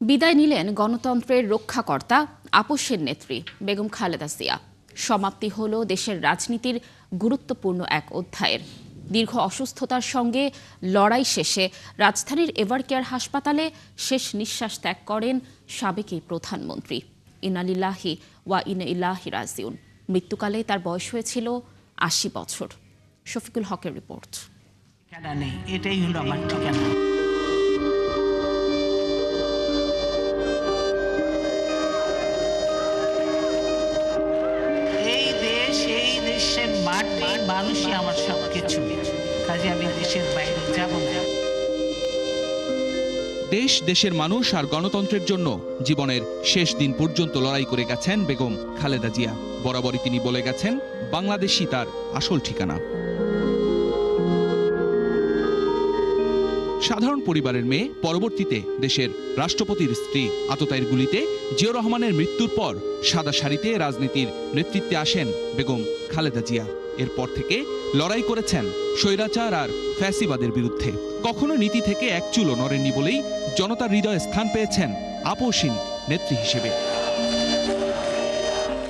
বিদায় নিলেন গণতন্ত্রের রক্ষাকর্তা, আপোষের নেত্রী বেগম খালেদা জিয়া। সমাপ্তি হল দেশের রাজনীতির গুরুত্বপূর্ণ এক অধ্যায়ের। দীর্ঘ অসুস্থতার সঙ্গে লড়াই শেষে রাজধানীর এভারকেয়ার হাসপাতালে শেষ নিঃশ্বাস ত্যাগ করেন সাবেক প্রধানমন্ত্রী। ইনালিল্লাহি ওয়া ইন ইলাহি রাজিউন। মৃত্যুকালে তার বয়স হয়েছিল আশি বছর। শফিকুল হকের রিপোর্ট। নেই, এটাই হলো আমার ঠিকানা। মানুষই আমার সব কিছু কাজে আমি দেশের বাইরে যাব না। দেশ, দেশের মানুষ আর গণতন্ত্রের জন্য জীবনের শেষ দিন পর্যন্ত লড়াই করে গেছেন বেগম খালেদা জিয়া। বরাবরই তিনি বলে গেছেন, বাংলাদেশই তার আসল ঠিকানা। সাধারণ পরিবারের মেয়ে, পরবর্তীতে দেশের রাষ্ট্রপতির স্ত্রী আততায়ীর গুলিতে জিয়র রহমানের মৃত্যুর পর সাদা শাড়িতে রাজনীতির নেতৃত্বে আসেন বেগম খালেদা জিয়া। এরপর থেকে লড়াই করেছেন স্বৈরাচার আর ফ্যাসিবাদের বিরুদ্ধে। কখনো নীতি থেকে এক চুলো নড়েননি বলেই জনতার হৃদয়ে স্থান পেয়েছেন আপোষহীন নেত্রী হিসেবে।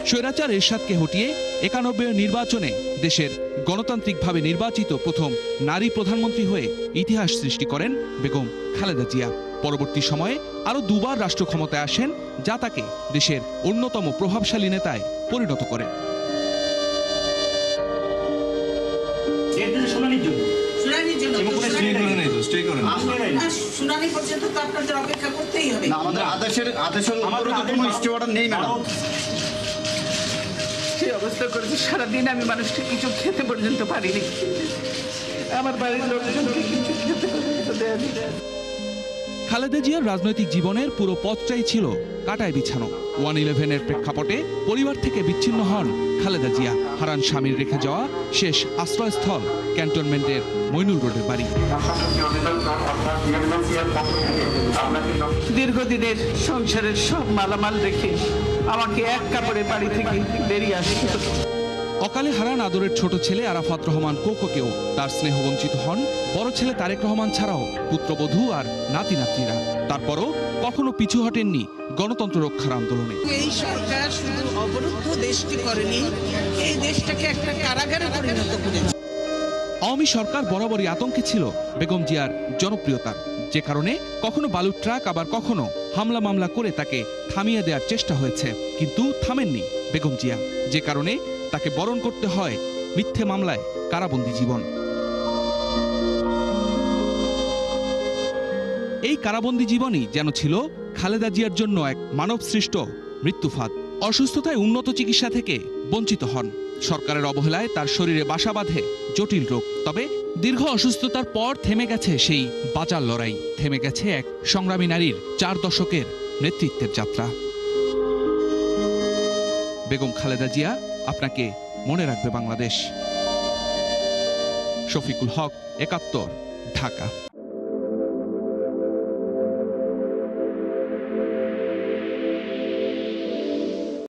স্বৈরাচার এরশাদকে হটিয়ে একানব্বই নির্বাচনে দেশের গণতান্ত্রিকভাবে নির্বাচিত প্রথম নারী প্রধানমন্ত্রী হয়ে ইতিহাস সৃষ্টি করেন বেগম খালেদা জিয়া। পরবর্তী সময়ে আরও দুবার রাষ্ট্র ক্ষমতায় আসেন যা তাকে দেশের অন্যতম প্রভাবশালী নেতায় পরিণত করে। না আমাদের আদেশের আদেশের কোনো স্টে অর্ডার নেই ম্যাডাম। অবস্থা করেছে, সারাদিন আমি মানুষকে কিছু খেতে পর্যন্ত পারিনি। আমার বাড়ির লোকজনকে কিছু খেতে পর্যন্ত খালেদা জিয়ার রাজনৈতিক জীবনের পুরো পথটাই ছিল কাটায় বিছানো। ওয়ান ইলেভেনের প্রেক্ষাপটে পরিবার থেকে বিচ্ছিন্ন হন খালেদা জিয়া। হারান স্বামীর রেখে যাওয়া শেষ আশ্রয়স্থল ক্যান্টনমেন্টের মইনুল রোডের বাড়ি। দীর্ঘদিনের সংসারের সব মালামাল রেখে আমাকে এক কাপড়ে বাড়ি থেকে বেরিয়ে আসতে। অকালে হারান আদরের ছোট ছেলে আরাফাত রহমান কোকোকেও তার স্নেহবঞ্চিত হন। বড় ছেলে তারেক রহমান ছাড়াও পুত্রবধূ আর নাতি নাতনিরা তারপরও কখনো পিছু হটেননি গণতন্ত্র রক্ষার আন্দোলনে। এই সরকার শুধু অবরুদ্ধ দেশটি করেনি এই দেশটাকে একটা কারাগারে পরিণত করেছে। আওয়ামী সরকার বরাবরই আতঙ্কে ছিল বেগম জিয়ার জনপ্রিয়তার। যে কারণে কখনো বালুর ট্রাক আবার কখনো হামলা মামলা করে তাকে থামিয়ে দেওয়ার চেষ্টা হয়েছে, কিন্তু থামেননি বেগম জিয়া। যে কারণে তাকে বরণ করতে হয় মিথ্যে মামলায় কারাবন্দী জীবন। এই কারাবন্দী জীবনই যেন ছিল খালেদা জিয়ার জন্য এক মানবসৃষ্ট মৃত্যুফাত অসুস্থতায় উন্নত চিকিৎসা থেকে বঞ্চিত হন। সরকারের অবহেলায় তার শরীরে বাসা বাঁধে জটিল রোগ। তবে দীর্ঘ অসুস্থতার পর থেমে গেছে সেই বাঁচার লড়াই। থেমে গেছে এক সংগ্রামী নারীর চার দশকের নেতৃত্বের যাত্রা। বেগম খালেদা জিয়া, আপনাকে মনে রাখবে বাংলাদেশ। শফিকুল হক, একাত্তর, ঢাকা।